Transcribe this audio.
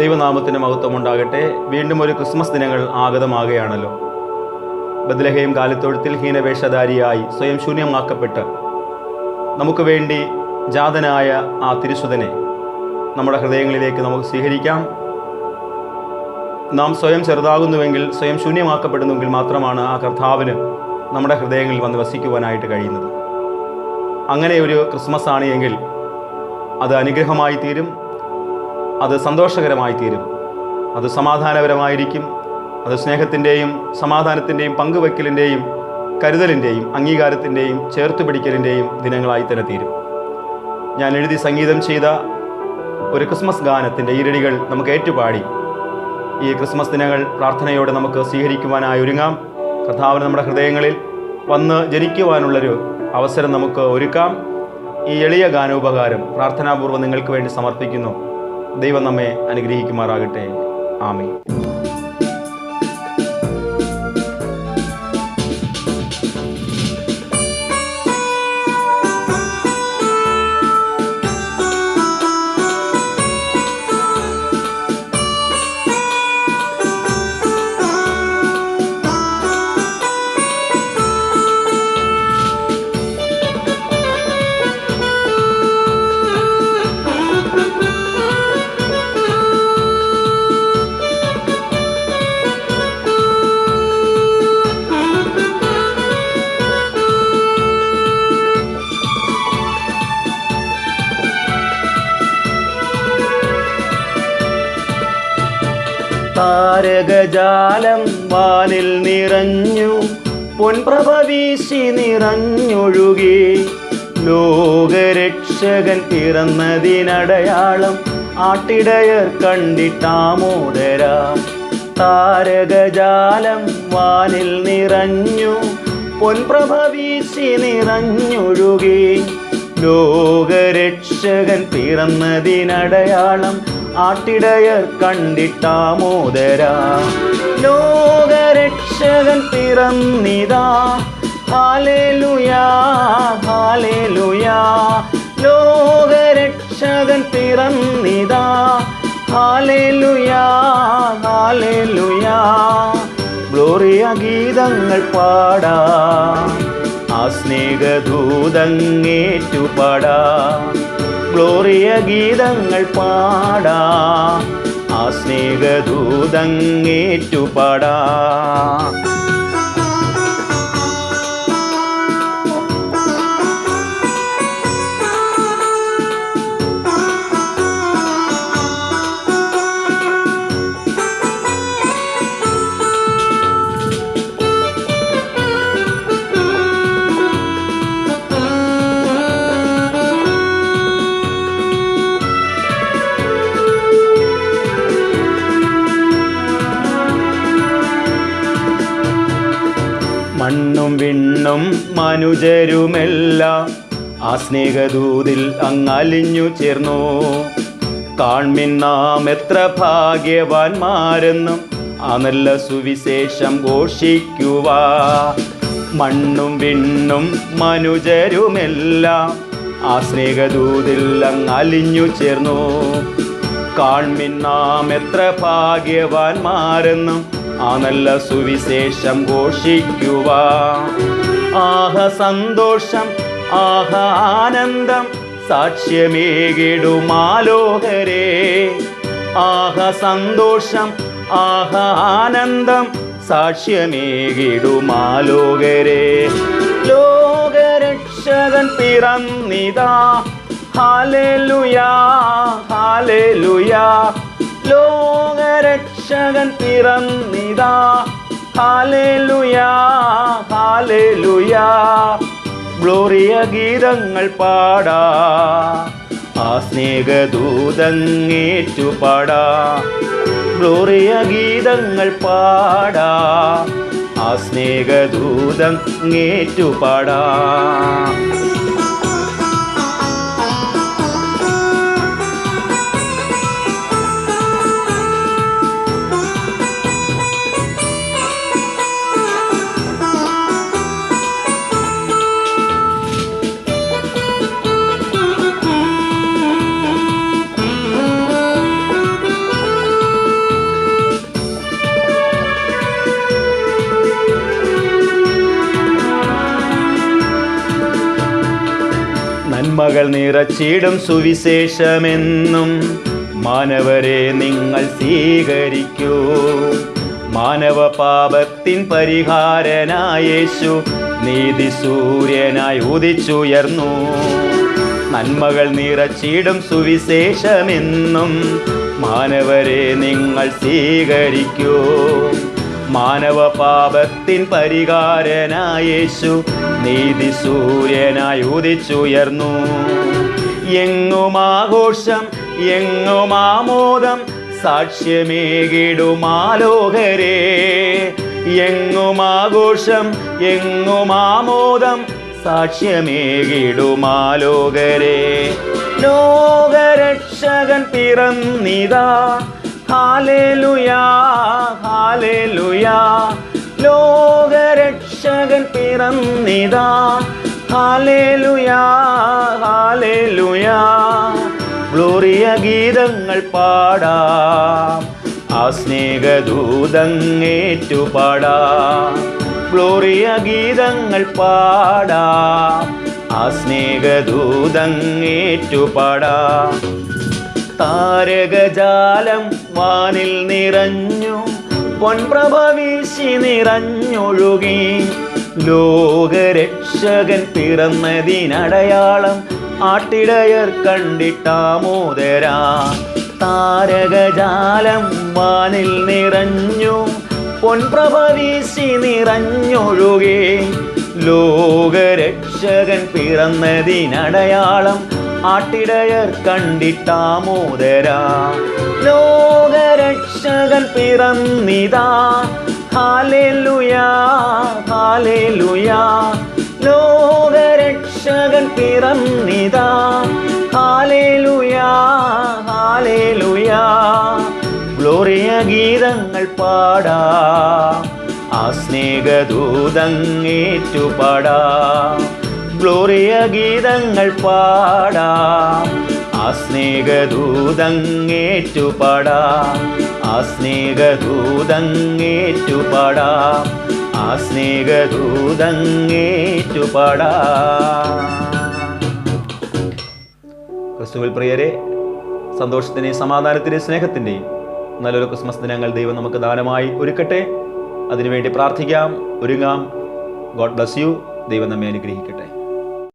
ദൈവനാമത്തിന് മഹത്വം ഉണ്ടാകട്ടെ വീണ്ടും ഒരു ക്രിസ്മസ് ദിനങ്ങൾ ആഗതമാകുകയാണല്ലോ. ബദ്ലഹയും കാലിത്തൊഴുത്തിൽ ഹീനവേഷധാരിയായി സ്വയം ശൂന്യമാക്കപ്പെട്ട് നമുക്ക് വേണ്ടി ജാതനായ ആ തിരുസുതനെ നമ്മുടെ ഹൃദയങ്ങളിലേക്ക് നമുക്ക് സ്വീകരിക്കാം. നാം സ്വയം ചെറുതാകുന്നുവെങ്കിൽ സ്വയം ശൂന്യമാക്കപ്പെടുന്നുവെങ്കിൽ മാത്രമാണ് ആ കർത്താവിന് നമ്മുടെ ഹൃദയങ്ങളിൽ വന്ന് വസിക്കുവാനായിട്ട് കഴിയുന്നത്. അങ്ങനെ ഒരു ക്രിസ്മസ് ആണ് എങ്കിൽ അത് അനുഗ്രഹമായി തീരും. അത് സന്തോഷകരമായി തീരും. അത് സമാധാനപരമായിരിക്കും. അത് സ്നേഹത്തിന്റെയും സമാധാനത്തിന്റെയും പങ്കുവെക്കലിന്റെയും കരുതലിന്റെയും അംഗീകാരത്തിന്റെയും ചേർത്ത് പിടിക്കലിന്റെയും ദിനങ്ങളായി തന്നെ തീരും. ഞാൻ എഴുതി സംഗീതം ചെയ്ത ഒരു ക്രിസ്മസ് ഗാനത്തിന്റെ ഈരടികൾ നമുക്ക് ഏറ്റുപാടി. ഈ ക്രിസ്മസ് ദിനങ്ങൾ പ്രാർത്ഥനയോടെ നമുക്ക് സ്വീകരിക്കുവാനായി ഒരുങ്ങാം. കർത്താവിന് നമ്മുടെ ഹൃദയങ്ങളിൽ വന്ന് ജനിക്കുവാനുള്ളൊരു അവസരം നമുക്ക് ഒരുക്കാം. ഈ എളിയ ഗാനോപകാരം പ്രാർത്ഥനാപൂർവം നിങ്ങൾക്ക് വേണ്ടി സമർപ്പിക്കുന്നു. ദൈവം നമ്മെ അനുഗ്രഹിക്കുമാറാകട്ടെ. ആമേ താരകജാലം വാനിൽ നിറഞ്ഞു പൊൻപ്രഭ വീശി നിറഞ്ഞൊഴുകി. ലോകരക്ഷകൻ പിറന്നതിനടയാളം ആട്ടിടയർ കണ്ടിട്ടാമോദരാം. താരകജാലം വാനിൽ നിറഞ്ഞു പൊൻപ്രഭ വീശി നിറഞ്ഞൊഴുകി. ലോകരക്ഷകൻ പിറന്നതിനടയാളം ആട്ടിടയർ കണ്ടിട്ടാമോദര ലോകരക്ഷകൻ പിറന്നിതാ. Hallelujah hallelujah. ലോകരക്ഷകൻ പിറന്നിതാ. Hallelujah hallelujah. Gloria ഗീതങ്ങൾ പാടാ. ആ സ്നേഹദൂതങ്ങേറ്റുപാടാ ഗ്ലോറിയ ഗീതങ്ങൾ പാടാ. ആ സ്നേഹദൂതങ്ങേറ്റുപാടാ മനുജരുമെല്ലാം ആ സ്നേഹദൂതിൽ അങ്ങലിഞ്ഞു ചേർന്നു. കാൺമിൻ നാം എത്ര ഭാഗ്യവാന്മാരെന്നും ആ നല്ല സുവിശേഷം ഘോഷിക്കുക മണ്ണും വിണ്ണും മനുജരുമെല്ലാം ആ സ്നേഹദൂതിൽ അങ്ങലിഞ്ഞു ചേർന്നു. കാൺമിൻ നാം എത്ര ഭാഗ്യവാന്മാരെന്നും ആ നല്ല സുവിശേഷം ഘോഷിക്കുവാ. ആഹ സന്തോഷം ആഹ ആനന്ദം സാക്ഷ്യമേകിടുമാലോഹരേ ആഹ സന്തോഷം ആഹ ആനന്ദം സാക്ഷ്യമേകിടുമാലോകരേ. ലോകരക്ഷകൻ പിറന്നിതാ. Hallelujah hallelujah. ലോകരക്ഷകൻ പിറന്നിതാ. ഗ്ലോറിയ ഗീതങ്ങൾ പാടാ. ആ സ്നേഹദൂതങ്ങേറ്റു പാടാ ഗ്ലോറിയ ഗീതങ്ങൾ പാടാ. ആ സ്നേഹദൂതങ്ങേറ്റു പാടാ നന്മകൾ നിറച്ചിടും സുവിശേഷമെന്നും മാനവരെ നിങ്ങൾ സ്വീകരിക്കൂ. മാനവ പാപത്തിൻ പരിഹാരനായേശു നീതി സൂര്യനായി ഉദിച്ചുയർന്നു. നന്മകൾ നിറച്ചിടും സുവിശേഷമെന്നും മാനവരെ നിങ്ങൾ സ്വീകരിക്കൂ. മാനവ പാപത്തിൻ പരിഹാരനായേശു നീതി സൂര്യനായി ഉദിച്ചുയർന്നു. എങ്ങും ആഘോഷം എങ്ങും ആമോദം സാക്ഷ്യമേകിടുമാലോകരേ എങ്ങും ആഘോഷം എങ്ങും ആമോദം സാക്ഷ്യമേകിടുമാലോകരേ ലോകരക്ഷകൻ പിറന്നിതാ ലോകരക്ഷകൻ പിറന്നിതാ. ഹാലേലുയാ ഗീതങ്ങൾ പാടാം. ആ സ്നേഹദൂതങ്ങേറ്റു പാടാം. ഗ്ലോറിയ ഗീതങ്ങൾ പാടാം. ആ സ്നേഹദൂതങ്ങേറ്റു പാടാം. താരകജാലം വാനിൽ നിറഞ്ഞു പൊൻപ്രഭ വീശി നിറഞ്ഞൊഴുകി. ലോകരക്ഷകൻ പിറന്നതിനടയാളം ആട്ടിടയർ കണ്ടിട്ടാമോദരാ താരകജാലം വാനിൽ നിറഞ്ഞു പൊൻപ്രഭ വീശി നിറഞ്ഞൊഴുകി. ലോകരക്ഷകൻ പിറന്നതിനടയാളം ആട്ടിടയർ കണ്ടിട്ടാമോദരാ ലോകരക്ഷകൻ പിറന്നിതാ. ഹാലേലുയാ ലോകരക്ഷകൻ പിറന്നിതാ. Hallelujah hallelujah. ഗ്ലോറിയ ഗീതങ്ങൾ പാടാ. ആ സ്നേഹദൂതങ്ങേറ്റു പാടാം ഗ്ലോറിയ ഗീതങ്ങൾ പാടാം. ആ സ്നേഹദൂതങ്ങേറ്റു പാടാം ആ സ്നേഹദൂതങ്ങേറ്റു പാടാം ആ സ്നേഹദൂതങ്ങേറ്റു പാടാം ക്രിസ്തുവിൽ പ്രിയരെ സന്തോഷത്തിന്റെയും സമാധാനത്തിന്റെയും സ്നേഹത്തിന്റെയും നല്ലൊരു ക്രിസ്മസ് ദിനങ്ങൾ ദൈവം നമുക്ക് ദാനമായി ഒരുക്കട്ടെ. അതിനുവേണ്ടി പ്രാർത്ഥിക്കാം ഒരുങ്ങാം. God bless you. ദൈവം നമ്മെ അനുഗ്രഹിക്കട്ടെ.